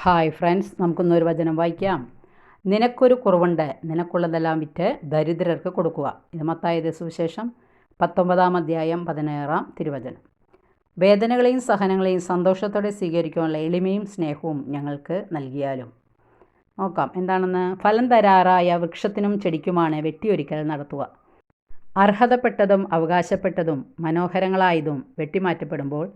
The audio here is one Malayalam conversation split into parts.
ഹായ് ഫ്രണ്ട്സ് നമുക്കൊന്നൊരു വചനം വായിക്കാം. നിനക്കൊരു കുറവുണ്ട് നിനക്കുള്ളതെല്ലാം വിറ്റ് ദരിദ്രർക്ക് കൊടുക്കുക. ഇത് മത്തായത് സുവിശേഷം പത്തൊമ്പതാം അധ്യായം പതിനേഴാം തിരുവചനം. വേദനകളെയും സഹനങ്ങളെയും സന്തോഷത്തോടെ സ്വീകരിക്കാനുള്ള എളിമയും സ്നേഹവും ഞങ്ങൾക്ക് നൽകിയാലും. നോക്കാം എന്താണെന്ന്? ഫലം തരാറായ വൃക്ഷത്തിനും ചെടിക്കുമാണ് വെട്ടിയൊരിക്കൽ നടത്തുക. അർഹതപ്പെട്ടതും അവകാശപ്പെട്ടതും മനോഹരങ്ങളായതും വെട്ടിമാറ്റപ്പെടുമ്പോൾ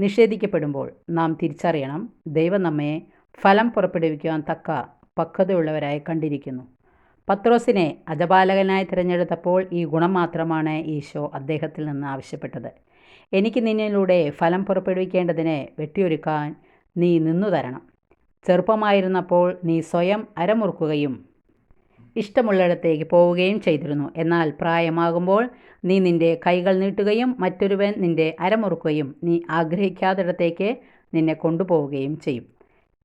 നിഷേധിക്കപ്പെടുമ്പോൾ നാം തിരിച്ചറിയണം ദൈവം നമ്മെ ഫലം പുറപ്പെടുവിക്കുവാൻ തക്ക പക്വതയുള്ളവരായി കണ്ടിരിക്കുന്നു. പത്രോസിനെ അജപാലകനായി തിരഞ്ഞെടുത്തപ്പോൾ ഈ ഗുണം മാത്രമാണ് ഈശോ അദ്ദേഹത്തിൽ നിന്ന് ആവശ്യപ്പെട്ടത്. എനിക്ക് നിന്നിലൂടെ ഫലം പുറപ്പെടുവിക്കേണ്ടതിനെ വെട്ടിയൊരുക്കാൻ നീ നിന്നു തരണം. ചെറുപ്പമായിരുന്നപ്പോൾ നീ സ്വയം അരമുറുക്കുകയും ഇഷ്ടമുള്ളിടത്തേക്ക് പോവുകയും ചെയ്തിരുന്നു. എന്നാൽ പ്രായമാകുമ്പോൾ നീ നിന്റെ കൈകൾ നീട്ടുകയും മറ്റൊരുവൻ നിന്റെ അരമുറുക്കുകയും നീ ആഗ്രഹിക്കാത്തിടത്തേക്ക് നിന്നെ കൊണ്ടുപോവുകയും ചെയ്യും.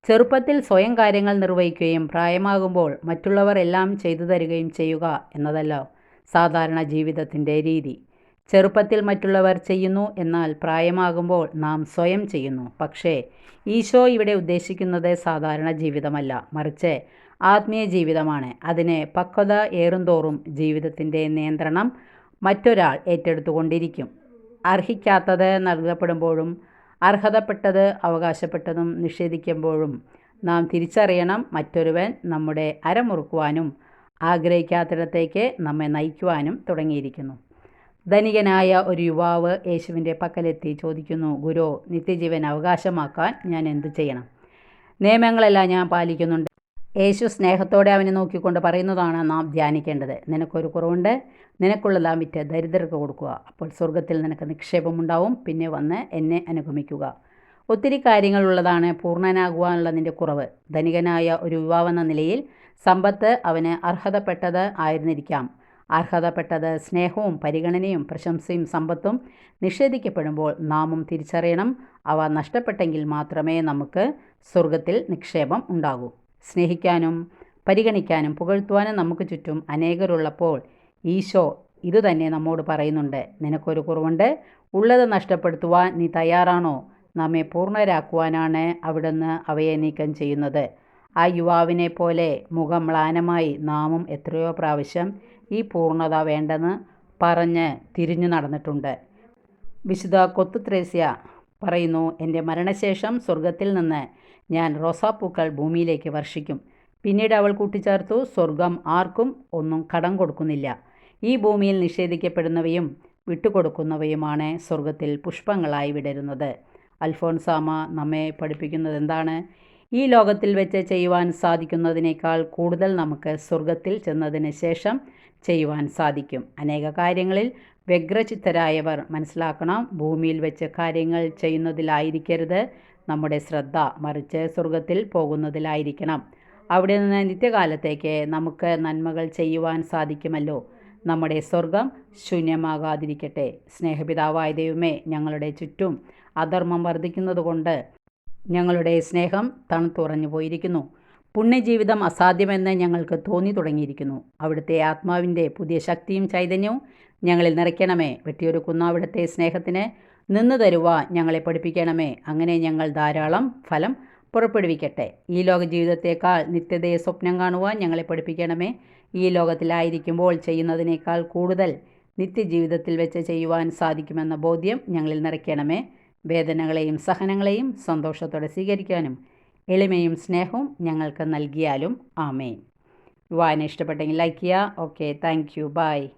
ചെറുപ്പത്തിൽ സ്വയം കാര്യങ്ങൾ നിർവഹിക്കുകയും പ്രായമാകുമ്പോൾ മറ്റുള്ളവർ എല്ലാം ചെയ്തു തരികയും ചെയ്യുക എന്നതല്ല സാധാരണ ജീവിതത്തിന്റെ രീതി. ചെറുപ്പത്തിൽ മറ്റുള്ളവർ ചെയ്യുന്നു എന്നാൽ പ്രായമാകുമ്പോൾ നാം സ്വയം ചെയ്യുന്നു. പക്ഷേ ഈശോ ഇവിടെ ഉദ്ദേശിക്കുന്നത് സാധാരണ ജീവിതമല്ല. മറിച്ച് ആത്മീയ ജീവിതമാണ്. അതിനെ പക്വത ഏറുന്തോറും ജീവിതത്തിന്റെ നിയന്ത്രണം മറ്റൊരാൾ ഏറ്റെടുത്തുകൊണ്ടിരിക്കും. അർഹിക്കാത്തത് നൽകപ്പെടുമ്പോഴും അർഹതപ്പെട്ടത് അവകാശപ്പെട്ടതും നിഷേധിക്കുമ്പോഴും നാം തിരിച്ചറിയണം മറ്റൊരുവൻ നമ്മുടെ അരമുറുക്കുവാനും ആഗ്രഹിക്കാത്തിടത്തേക്ക് നമ്മെ നയിക്കുവാനും തുടങ്ങിയിരിക്കുന്നു. ധനികനായ ഒരു യുവാവ് യേശുവിന്റെ പക്കലെത്തി ചോദിക്കുന്നു ഗുരു നിത്യജീവൻ അവകാശമാക്കാൻ ഞാൻ എന്തു ചെയ്യണം? നിയമങ്ങളെല്ലാം ഞാൻ പാലിക്കുന്നുണ്ട്? യേശു സ്നേഹത്തോടെ അവനെ നോക്കിക്കൊണ്ട് പറയുന്നതാണ് നാം ധ്യാനിക്കേണ്ടത്. നിനക്കൊരു കുറവുണ്ട് നിനക്കുള്ളതാ വിറ്റ് ദരിദ്രർക്ക് കൊടുക്കുക. അപ്പോൾ സ്വർഗത്തിൽ നിനക്ക് നിക്ഷേപമുണ്ടാവും പിന്നെ വന്ന് എന്നെ അനുഗമിക്കുക. ഒത്തിരി കാര്യങ്ങളുള്ളതാണ് പൂർണനാകുവാനുള്ള നിന്റെ കുറവ്. ധനികനായ ഒരു യുവാവെന്ന നിലയിൽ സമ്പത്ത് അവന് അർഹതപ്പെട്ടത് ആയിരുന്നിരിക്കാം. അർഹതപ്പെട്ടത് സ്നേഹവും പരിഗണനയും പ്രശംസയും സമ്പത്തും നിഷേധിക്കപ്പെടുമ്പോൾ നാമും തിരിച്ചറിയണം. അവ നഷ്ടപ്പെട്ടെങ്കിൽ മാത്രമേ നമുക്ക് സ്വർഗത്തിൽ നിക്ഷേപം ഉണ്ടാകൂ. സ്നേഹിക്കാനും പരിഗണിക്കാനും പുകഴ്ത്തുവാനും നമുക്ക് ചുറ്റും അനേകരുള്ളപ്പോൾ ഈശോ ഇതുതന്നെ നമ്മോട് പറയുന്നുണ്ട്. നിനക്കൊരു കുറവുണ്ട്. ഉള്ളത് നഷ്ടപ്പെടുത്തുവാൻ നീ തയ്യാറാണോ? നമ്മെ പൂർണരാക്കുവാനാണ് അവിടുന്ന് അവയെ നീക്കം ചെയ്യുന്നത്. ആ യുവാവിനെ പോലെ മുഖം മ്ലാനമായി നാമും എത്രയോ പ്രാവശ്യം ഈ പൂർണത വേണ്ടെന്ന് പറഞ്ഞ് തിരിഞ്ഞു നടന്നിട്ടുണ്ട്. വിശുദ്ധ കൊത്തുത്രേസ്യ പറയുന്നു എന്റെ മരണശേഷം സ്വർഗത്തിൽ നിന്ന് ഞാൻ റോസാപ്പൂക്കൾ ഭൂമിയിലേക്ക് വർഷിക്കും. പിന്നീട് അവൾ കൂട്ടിച്ചേർത്തു സ്വർഗം ആർക്കും ഒന്നും കടം കൊടുക്കുന്നില്ല. ഈ ഭൂമിയിൽ നിഷേധിക്കപ്പെടുന്നവയും വിട്ടുകൊടുക്കുന്നവയുമാണ് സ്വർഗത്തിൽ പുഷ്പങ്ങളായി വിടരുന്നത്. അൽഫോൺസാമ നമ്മെ പഠിപ്പിക്കുന്നത് എന്താണ് ഈ ലോകത്തിൽ വെച്ച് ചെയ്യുവാൻ സാധിക്കുന്നതിനേക്കാൾ കൂടുതൽ നമുക്ക് സ്വർഗത്തിൽ ചെന്നതിന് ശേഷം ചെയ്യുവാൻ സാധിക്കും. അനേക കാര്യങ്ങളിൽ വ്യഗ്രചിത്തരായവർ മനസ്സിലാക്കണം. ഭൂമിയിൽ വെച്ച് കാര്യങ്ങൾ ചെയ്യുന്നതിലായിരിക്കരുത്. നമ്മുടെ ശ്രദ്ധ മറിച്ച് സ്വർഗത്തിൽ പോകുന്നതിലായിരിക്കണം. അവിടെ നിന്ന് നിത്യകാലത്തേക്ക് നമുക്ക് നന്മകൾ ചെയ്യുവാൻ സാധിക്കുമല്ലോ. നമ്മുടെ സ്വർഗം ശൂന്യമാകാതിരിക്കട്ടെ. സ്നേഹപിതാവായ ദൈവമേ ഞങ്ങളുടെ ചുറ്റും അധർമ്മം വർദ്ധിക്കുന്നതുകൊണ്ട് ഞങ്ങളുടെ സ്നേഹം തണുത്തുറഞ്ഞു പോയിരിക്കുന്നു. പുണ്യജീവിതം അസാധ്യമെന്ന് ഞങ്ങൾക്ക് തോന്നി തുടങ്ങിയിരിക്കുന്നു. അവിടുത്തെ ആത്മാവിന്റെ പുതിയ ശക്തിയും ചൈതന്യവും ഞങ്ങളിൽ നിറയ്ക്കണമേ. വെട്ടിയൊരുക്കുന്ന അവിടുത്തെ സ്നേഹത്തിന് നിന്ന് തരുവാൻ ഞങ്ങളെ പഠിപ്പിക്കണമേ. അങ്ങനെ ഞങ്ങൾ ധാരാളം ഫലം പുറപ്പെടുവിക്കട്ടെ. ഈ ലോക ജീവിതത്തേക്കാൾ നിത്യതയെ സ്വപ്നം കാണുവാൻ ഞങ്ങളെ പഠിപ്പിക്കണമേ. ഈ ലോകത്തിലായിരിക്കുമ്പോൾ ചെയ്യുന്നതിനേക്കാൾ കൂടുതൽ നിത്യജീവിതത്തിൽ വെച്ച് ചെയ്യുവാൻ സാധിക്കുമെന്ന ബോധ്യം ഞങ്ങളിൽ നിറയ്ക്കണമേ. വേദനകളെയും സഹനങ്ങളെയും സന്തോഷത്തോടെ സ്വീകരിക്കാനും എളിമയും സ്നേഹവും ഞങ്ങൾക്ക് നൽകിയാലും ആമേൻ. വായന ഇഷ്ടപ്പെട്ടെങ്കിൽ ലൈക്ക് ചെയ്യുക. Okay thank you by